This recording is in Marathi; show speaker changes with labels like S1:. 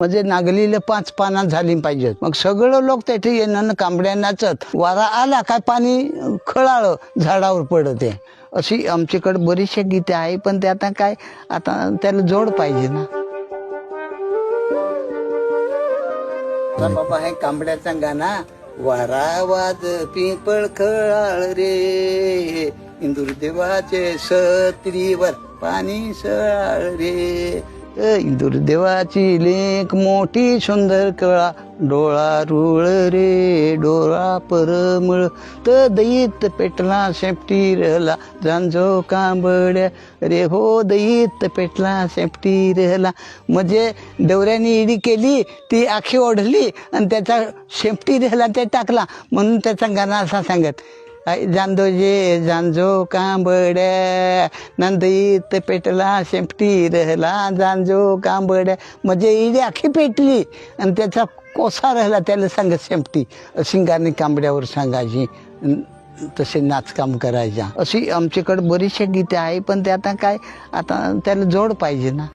S1: म्हणजे नागलीला पाच पानं झाली पाहिजेत. मग सगळं लोक त्याथे येणं कांबड्या नाचत वारा आला काय पाणी खळाळ झाडावर पडत. आहे अशी आमच्याकडे बरीचशी गीते आहे पण ते आता काय आता त्याला जोड पाहिजे ना. बाबा हे कांबड्याचा गाणा वारा वाज पिंपळ खळाळ रे इंदूर देवाचे सत्रीवर पाणी सळाळ रे दुर्देवाची लेख मोठी सुंदर कळा. डोळा रुळ रे डोळा परमळ. त दईत पेटला शेपटी रहला. जांजो कांबड्या रे हो दईत पेटला शेपटी रहला. म्हणजे डवऱ्याने इडी केली ती आखी ओढली आणि त्याचा शेपटी रहला ते टाकला. म्हणून त्याचा गाणं असा सांगत जांदोजे जे जांजो कांबड्या नंदईत पेटला शेपटी रहला जांजो कांबड्या म्हणजे इडी आखी पेटली आणि त्याचा कोसा राहिला त्याला सांगत शेपटी शिंगाने कांबड्यावर सांगायची तसे नाचकाम करायच्या अशी आमच्याकडे बरीचशी गीते आहे पण ते आता काय आता त्याला जोड पाहिजे ना